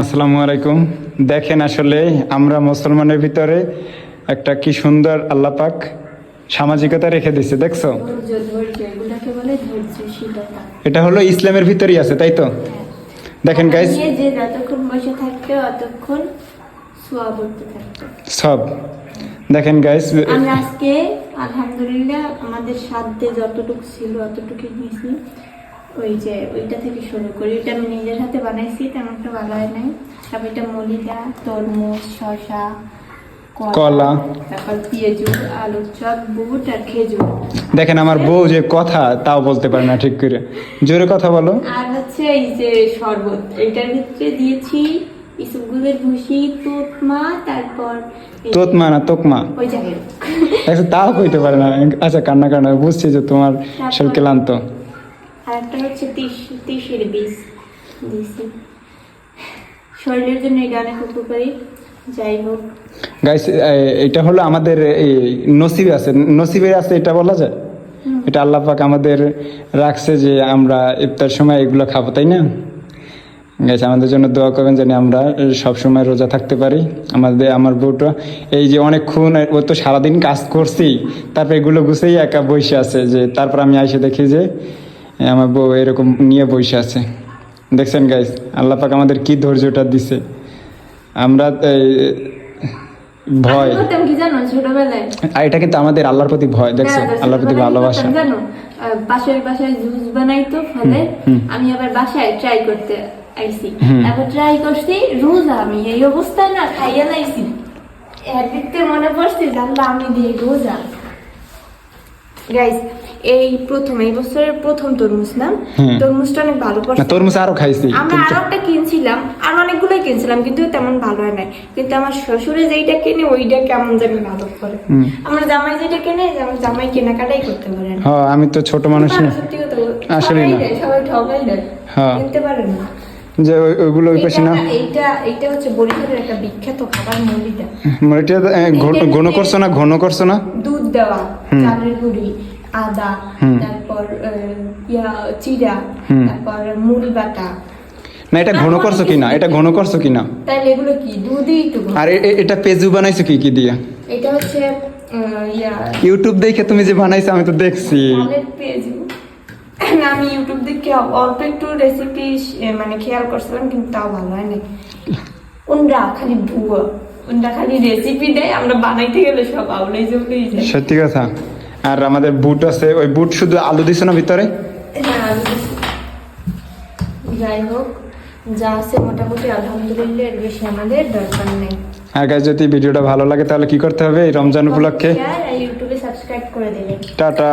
আসসালামু আলাইকুম। দেখেন আসলে আমরা মুসলমানের ভিতরে একটা কি সুন্দর আল্লাহ পাক সামাজিকতা রেখে দিছে দেখছ? এটা হলো ইসলামের ভিতরেই আছে তাই তো? দেখেন গাইস যে যতক্ষণ বসে থাকবে সব। দেখেন গাইস আমরা আজকে আলহামদুলিল্লাহ আমাদের সাধ্যে যতটুকু ছিল অতটুকু নিয়েছি। ওই যে ওইটা থেকে শুরু করি। ওইটা আমি নিজের হাতে বানাইছি তেমন একটা ভালো হয় নাই। তারপর এটা মলিদা তরমুজ শসা কলা। তারপর পেঁয়াজু আলুর চপ বুট আর খেজুর। দেখেন আমার বউ যে কথা তাও বলতে পারে না ঠিক করে। জোরে কথা বলো। আর হচ্ছে এই যে শরবত এটার ভিতরে দিয়েছি ইসবগুলের ভুসি তোতমা তারপর তোতমা না তোকমা? ওই জায়গায় তাও কইতে পারে না। আচ্ছা কান্না কান্না বুঝছি যে তোমার সব ক্লান্ত। আর একটা হচ্ছে তিস তিসের বীজ দিয়েছি। শরীরের জন্য এটা অনেক উপকারী যাই হোক। গাইস এটা হলো আমাদের এই নসিবে আছে। নসিবে আছে এটা বলা যায়? এটা আল্লাহ পাক আমাদের রাখছে যে আমরা ইফতার সময় এগুলো খাব তাই না? গাইস আমাদের জন্য দোয়া করবেন যেন আমরা সব সময় রোজা থাকতে পারি। আমাদের আমার বউটা এই যে অনেকক্ষণ ও তো সারাদিন কাজ করছি তারপর এগুলো গুছেই একা বসে আছে যে তারপর আমি এসে দেখি যে আমার বউ এরকম নিয়ে বসে আছে। দেখছেন গাইস আল্লাহ পাক আমাদের কি ধৈর্যটা দিছে। আমরা ভয়। আর এটা কিন্তু আমাদের আল্লাহর প্রতি ভয় দেখছ হ্যাঁ, আল্লাহর প্রতি ভালোবাসা। জানো? আহ, বাসায় জুস বানাইতো ফলে আমি আবার বাসায় ট্রাই করতে আইছি। তারপর ট্রাই করছি রোজা আমি এই অবস্থায় না খাইয়া লাইছি। মনে পড়ছে জানলা আমি দিয়ে রোজা। গাইস এই প্রথম এই বছরের প্রথম তরমুজ না? তরমুজটা অনেক ভালো পড়ছে। তরমুজ আরও খাইছি আমরা আরও একটা কিনছিলাম আর অনেকগুলোই কিনছিলাম কিন্তু তেমন ভালো হয় নাই। কিন্তু আমার শ্বশুরে যেইটা কিনে ওইটা কেমন জানি ভালো করে। আমার জামাই যেটা কিনে আমার জামাই কেনাকাটাই করতে পারে না। হ্যাঁ আমি তো ছোট মানুষ না। সবাই না। সবাই ঠকাই দেয়। হ্যাঁ। কিনতে পারে না। যে ওইগুলো ওই পাশে না? এইটা- এইটা হচ্ছে বরিশালের একটা বিখ্যাত খাবার ঘন- করছ না? ঘন করছ না? দুধ দেওয়া। চালের গুঁড়ি আদা তারপর ইয়া হুম। তারপর মুড়ি বাটা। না এটা ঘন করছ কিনা? এটা ঘন করছ কিনা? তাহলে এগুলো কি? দুধই তো আর এটা পেজু বানাইছো কি কি দিয়ে? এটা হচ্ছে ইয়া। ইউটিউব দেখে তুমি যে বানাইছো আমি তো দেখছি। পেঁয়াজু আমি ইউটিউব দেখে অল্প একটু রেসিপি মানে খেয়াল করছিলাম কিন্তু তাও ভালো হয় নাই উনরা খালি ভুয়া। উনরা খালি রেসিপি দেয় আমরা বানাইতে গেলে সব আউলাই জমলেই যায়। সত্যি কথা। আর আমাদের বুট আছে ওই বুট শুধু আলু দিছো না ভিতরে? হ্যাঁ, যাই হোক যা আছে মোটামুটি আলহামদুলিল্লাহ এর বেশি আমাদের দরকার নেই। আর গাইজ যদি ভিডিওটা ভালো লাগে তাহলে কি করতে হবে এই রমজান উপলক্ষে? ইউটিউবে সাবস্ক্রাইব করে দেবেন। টাটা।